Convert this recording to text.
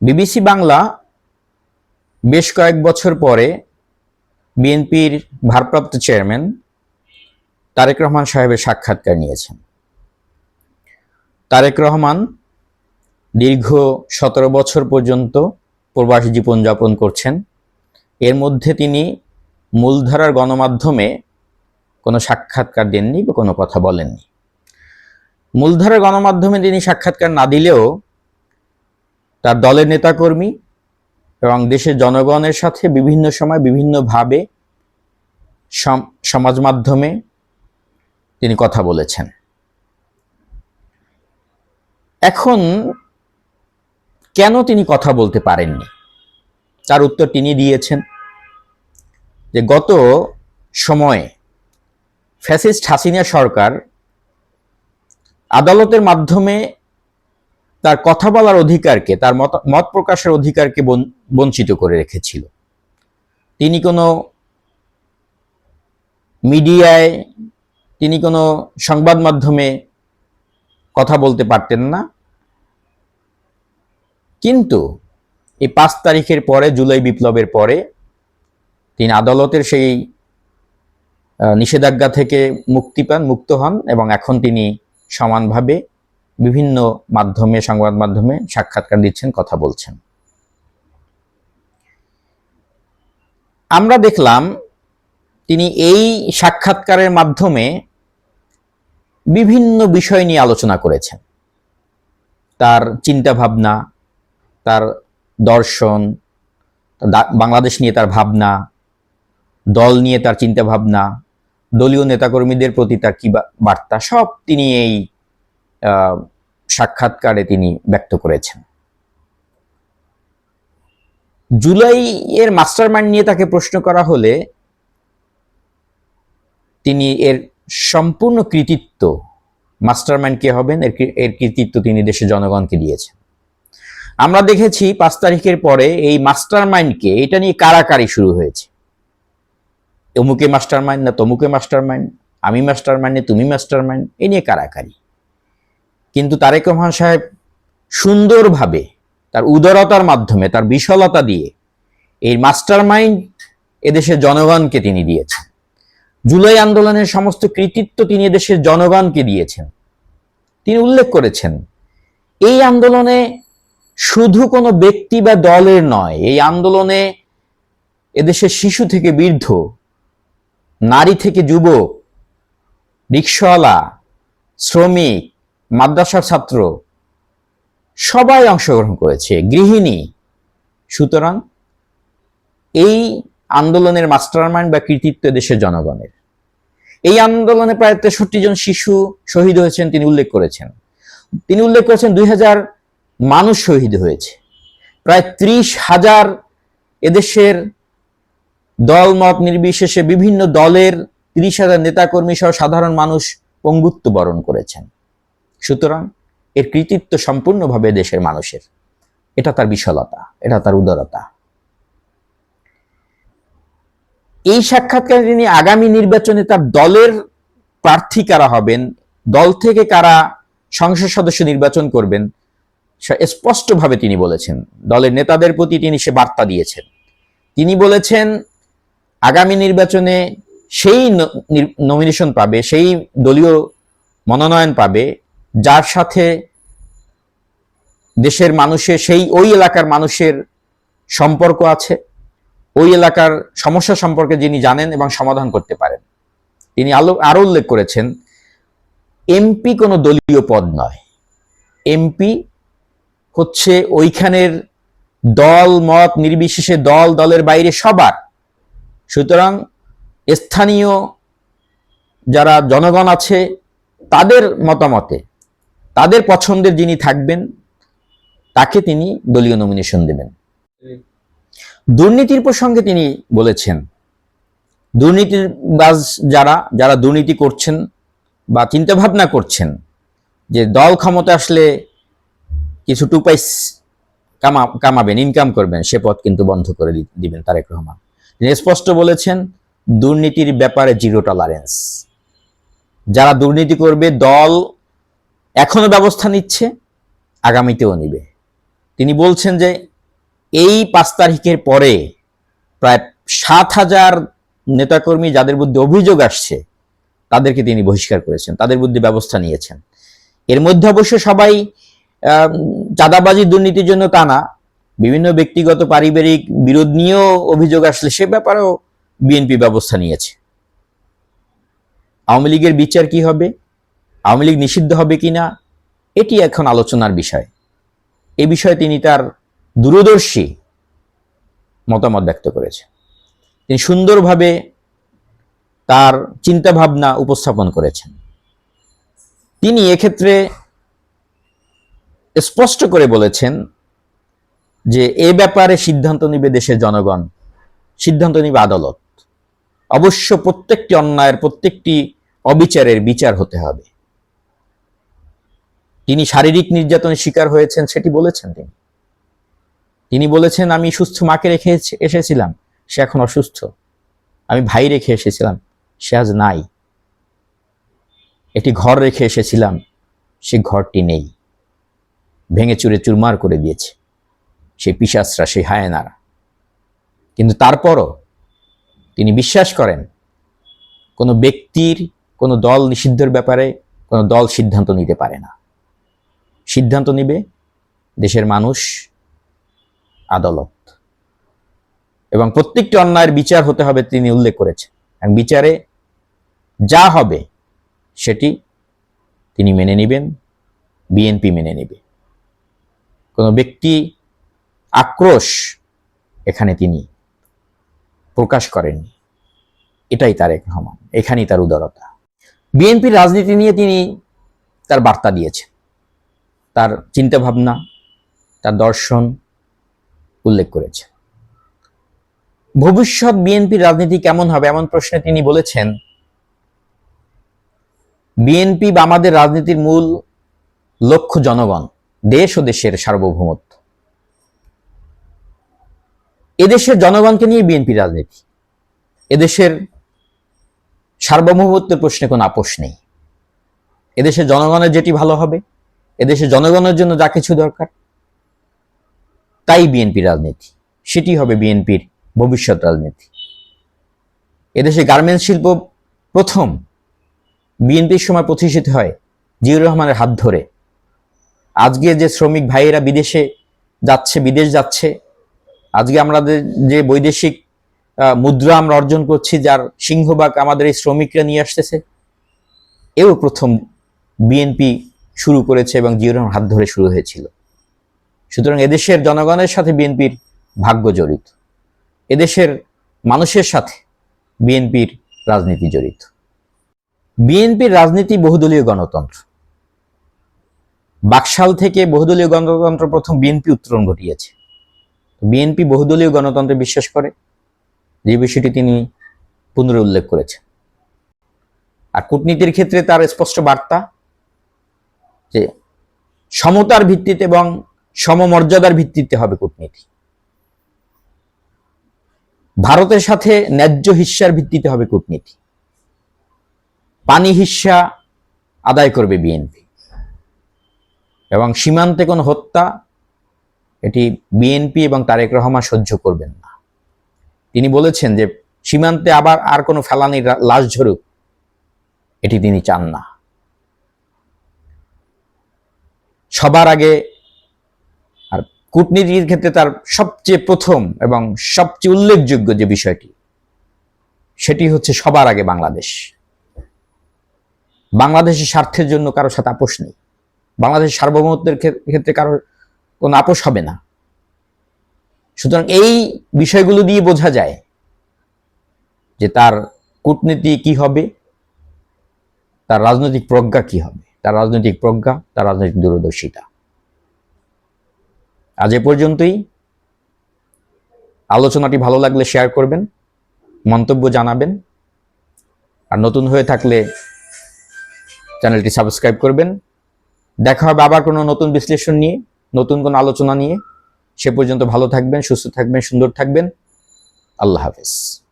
BBC Bangla বেশ কয়েক বছর পরে বিএনপির ভারপ্রাপ্ত চেয়ারম্যান তারেক রহমান সাহেবের সাক্ষাৎকার নিয়েছেন। তারেক রহমান দীর্ঘ সতেরো বছর পর্যন্ত প্রবাসী জীবনযাপন করছেন। এর মধ্যে তিনি মূলধারার গণমাধ্যমে কোনো সাক্ষাৎকার দেননি বা কোনো কথা বলেননি। মূলধারার গণমাধ্যমে তিনি সাক্ষাৎকার না দিলেও তার দলের নেতাকর্মী এবং দেশের জনগণের সাথে বিভিন্ন সময় বিভিন্নভাবে সম- সমাজ মাধ্যমে তিনি কথা বলেছেন। এখন কেন তিনি কথা বলতে পারেননি? তার উত্তর তিনি দিয়েছেন যে, গত সময়ে ফ্যাসিস্ট হাসিনা সরকার আদালতের মাধ্যমে তার কথা বলার অধিকারকে, তার মত মত প্রকাশের অধিকারকে বঞ্চিত করে রেখেছিল। তিনি কোনো মিডিয়ায়, তিনি কোনো সংবাদ মাধ্যমে কথা বলতে পারতেন না। কিন্তু এই পাঁচ তারিখের পরে, জুলাই বিপ্লবের পরে, তিনি আদালতের সেই নিষেধাজ্ঞা থেকে মুক্তি পান, মুক্ত হন এবং এখন তিনি সমানভাবে বিভিন্ন মাধ্যমে, সংবাদ মাধ্যমে সাক্ষাৎকার দিচ্ছেন, কথা বলছেন। আমরা দেখলাম তিনি এই সাক্ষাৎকারের মাধ্যমে বিভিন্ন বিষয় নিয়ে আলোচনা করেছেন। তার চিন্তা ভাবনা তার দর্শন বাংলাদেশ নিয়ে তার ভাবনা, দল নিয়ে তার চিন্তা ভাবনা দলীয় নেতাকর্মীদের প্রতি তার কি বার্তা, সব তিনি এই সাক্ষাৎকারে তিনি ব্যক্ত করেছেন। জুলাই এর মাস্টারমাইন্ড নিয়ে তাকে প্রশ্ন করা হলে তিনি এর সম্পূর্ণ কৃতিত্ব, মাস্টারমাইন্ড কে হবেন, এর এর কৃতিত্ব তিনি দেশের জনগণকে দিয়েছেন। আমরা দেখেছি পাঁচ তারিখের পরে এই মাস্টারমাইন্ডকে এটা নিয়ে কারাকারি শুরু হয়েছে। অমুকে মাস্টারমাইন্ড না তমুকে মাস্টারমাইন্ড, আমি মাস্টারমাইন্ড তুমি মাস্টারমাইন্ড, এ নিয়ে কারাকারি। কিন্তু তারেক রহমান সাহেব সুন্দরভাবে তার উদারতার মাধ্যমে, তার বিশালতা দিয়ে এই মাস্টারমাইন্ড এদেশের জনগণকে তিনি দিয়েছেন। জুলাই আন্দোলনের সমস্ত কৃতিত্ব তিনি এদেশের জনগণকে দিয়েছেন। তিনি উল্লেখ করেছেন, এই আন্দোলনে শুধু কোনো ব্যক্তি বা দলের নয়, এই আন্দোলনে এদেশের শিশু থেকে বৃদ্ধ, নারী থেকে যুবক, রিক্সাওয়ালা, শ্রমিক মাদ্রাসার ছাত্র, সবাই অংশগ্রহণ করেছে, গৃহিণী। সুতরাং এই আন্দোলনের মাস্টারমাইন্ড বা কৃতিত্ব দেশের জনগণের। এই আন্দোলনে প্রায় তেষট্টি জন শিশু শহীদ হয়েছেন, তিনি উল্লেখ করেছেন। তিনি উল্লেখ করেছেন দুই হাজার মানুষ শহীদ হয়েছে। প্রায় ত্রিশ হাজার এদেশের দল মত নির্বিশেষে বিভিন্ন দলের তিরিশ হাজার নেতাকর্মী সহ সাধারণ মানুষ পঙ্গুত্ব বরণ করেছেন। সুতরাং এর কৃতিত্ব সম্পূর্ণভাবে দেশের মানুষের। এটা তার বিশালতা, এটা তার উদারতা। এই সাক্ষাৎকারে তিনি আগামী নির্বাচনে তার দলের প্রার্থী কারা হবেন, দল থেকে কারা সংসদ সদস্য নির্বাচন করবেন স্পষ্টভাবে তিনি বলেছেন। দলের নেতাদের প্রতি তিনি সে বার্তা দিয়েছেন। তিনি বলেছেন, আগামী নির্বাচনে সেই নমিনেশন পাবে, সেই দলীয় মনোনয়ন পাবে যার সাথে দেশের মানুষের, সেই ওই এলাকার মানুষের সম্পর্ক আছে, ওই এলাকার সমস্যা সম্পর্কে যিনি জানেন এবং সমাধান করতে পারেন। তিনি আলো, আরও উল্লেখ করেছেন, এমপি কোনো দলীয় পদ নয়। এমপি হচ্ছে ওইখানের দল, মত নির্বিশেষে দল, দলের বাইরে সবার। সুতরাং স্থানীয় যারা জনগণ আছে, তাদের মতামতে তাদের পছন্দের যিনি থাকবেন, তাকে তিনি দলীয় নমিনেশন দেবেন। দুর্নীতির প্রসঙ্গে তিনি বলেছেন দুর্নীতির বাজ যারা যারা দুর্নীতি করছেন বা চিন্তা ভাবনা করছেন, যে দল ক্ষমতা আসলে কিছু টু পাইস কামা, কামাবেন ইনকাম করবেন, সে পথ কিন্তু বন্ধ করে দিবেন তারেক রহমান। তিনি স্পষ্ট বলেছেন, দুর্নীতির ব্যাপারে জিরো টলারেন্স যারা দুর্নীতি করবে, দল এখনও ব্যবস্থা নিচ্ছে, আগামীতেও নিবে। তিনি বলছেন যে, এই পাঁচ তারিখের পরে প্রায় সাত হাজার নেতাকর্মী যাদের বিরুদ্ধে অভিযোগ আসছে, তাদেরকে তিনি বহিষ্কার করেছেন, তাদের বিরুদ্ধে ব্যবস্থা নিয়েছেন। এর মধ্যে অবশ্য সবাই চাঁদাবাজি দুর্নীতির জন্য তা না, বিভিন্ন ব্যক্তিগত পারিবারিক বিরোধ নিয়েও অভিযোগ আসলে, সে ব্যাপারেও বিএনপি ব্যবস্থা নিয়েছে। আওয়ামী লীগের বিচার কি হবে? আওয়ামী লীগ নিষিদ্ধ হবে কিনা, এটি এখন আলোচনার বিষয়। এ বিষয়ে তিনি তার দূরদর্শী মতামত ব্যক্ত করেছেন তিনি সুন্দরভাবে তার চিন্তাভাবনা উপস্থাপন করেছেন। তিনি এক্ষেত্রে স্পষ্ট করে বলেছেন যে, এ ব্যাপারে সিদ্ধান্ত নিবে দেশের জনগণ, সিদ্ধান্ত নিবে আদালত। অবশ্য প্রত্যেকটি অন্যায়ের প্রত্যেকটি অবিচারের বিচার হতে হবে। তিনি শারীরিক নির্যাতনের শিকার হয়েছেন, সেটি বলেছেন তিনি। তিনি বলেছেন, আমি সুস্থ মাকে রেখে এসেছিলাম, সে এখন অসুস্থ। আমি ভাই রেখে এসেছিলাম, সে আজ নাই। একটি ঘর রেখে এসেছিলাম, সে ঘরটি নেই। ভেঙে চুরে চুরমার করে দিয়েছে। সেই পিসাসরা সেই হায়নারা। কিন্তু তারপরও তিনি বিশ্বাস করেন, কোনো ব্যক্তির, কোনো দল নিষিদ্ধের ব্যাপারে কোনো দল সিদ্ধান্ত নিতে পারে না। সিদ্ধান্ত নিবে দেশের মানুষ আদালত। এবং প্রত্যেকটি অন্যায়ের বিচার হতে হবে তিনি উল্লেখ করেছেন। এবং বিচারে যা হবে সেটি তিনি মেনে নেবেন বিএনপি মেনে নেবে। কোনো ব্যক্তি আক্রোশ এখানে তিনি প্রকাশ করেননি। এটাই তারেক রহমান এখানেই তার উদারতা। বিএনপির রাজনীতি নিয়ে তিনি তার বার্তা দিয়েছেন। তার চিন্তাভাবনা, তার দর্শন উল্লেখ করেছে। ভবিষ্যৎ বিএনপির রাজনীতি কেমন হবে এমন প্রশ্নে তিনি বলেছেন, বিএনপি বা আমাদের রাজনীতির মূল লক্ষ্য জনগণ, দেশ ও দেশের সার্বভৌমত্ব। এদেশের জনগণকে নিয়ে বিএনপি রাজনীতি। এদেশের সার্বভৌমত্বের প্রশ্নে কোনো আপোষ নেই। এদেশের জনগণের যেটি ভালো হবে এদেশের জনগণের জন্য যা কিছু দরকার, তাই বিএনপি রাজনীতি। সেটি হবে বিএনপির ভবিষ্যৎ রাজনীতি। এদেশে গার্মেন্টস শিল্প প্রথম বিএনপির সময় প্রতিষ্ঠিত হয় জিয়ুর রহমানের হাত ধরে। আজকে যে শ্রমিক ভাইয়েরা বিদেশে যাচ্ছে, বিদেশ যাচ্ছে, আজকে আমাদের যে বৈদেশিক মুদ্রা আমরা অর্জন করছি, যার সিংহভাগ আমাদের এই শ্রমিকরা নিয়ে আসতেছে, এও প্রথম বিএনপি শুরু করেছে এবং জিয়ুর হাত ধরে শুরু হয়েছিল। সুতরাং এদেশের জনগণের সাথে বিএনপির ভাগ্য জড়িত। এদেশের মানুষের সাথে বিএনপির রাজনীতি জড়িত। বিএনপির রাজনীতি বহুদলীয় গণতন্ত্র। বাকশাল থেকে বহুদলীয় গণতন্ত্র প্রথম বিএনপি উত্তরণ ঘটিয়েছে। বিএনপি বহুদলীয় গণতন্ত্রে বিশ্বাস করে, যে বিষয়টি তিনি পুনরায় উল্লেখ করেছেন। আর কূটনীতির ক্ষেত্রে তার স্পষ্ট বার্তা যে সমতার ভিত্তিতে এবং সমমর্যাদার ভিত্তিতে হবে কূটনীতি। ভারতের সাথে ন্যায্য হিস্যার ভিত্তিতে হবে কূটনীতি। পানি হিস্যা আদায় করবে বিএনপি। এবং সীমান্তে কোনো হত্যা, এটি বিএনপি এবং তারেক রহমান সহ্য করবেন না। তিনি বলেছেন যে, সীমান্তে আবার আর কোনো ফেলানির লাশ ঝরুক, এটি তিনি চান না। সবার আগে আর কূটনীতির ক্ষেত্রে তার সবচেয়ে প্রথম এবং সবচেয়ে উল্লেখযোগ্য যে বিষয়টি, সেটি হচ্ছে সবার আগে বাংলাদেশ। বাংলাদেশের স্বার্থের জন্য কারোর সাথে আপোষ নেই। বাংলাদেশের সার্বভৌমত্বের ক্ষে- ক্ষেত্রে কারোর কোনো আপোষ হবে না। সুতরাং এই বিষয়গুলো দিয়ে বোঝা যায় যে তার কূটনীতি কি হবে, তার রাজনৈতিক প্রজ্ঞা কি হবে। তার রাজনৈতিক প্রজ্ঞা, তার রাজনৈতিক দূরদর্শিতা। আজ এ পর্যন্তই। আলোচনাটি ভালো লাগলে শেয়ার করবেন, মন্তব্য জানাবেন, আর নতুন হয়ে থাকলে চ্যানেলটি সাবস্ক্রাইব করবেন। দেখা হবে আবার কোনো নতুন বিশ্লেষণ নিয়ে, নতুন কোনো আলোচনা নিয়ে। সে পর্যন্ত ভালো থাকবেন, সুস্থ থাকবেন, সুন্দর থাকবেন। আল্লাহ হাফেজ।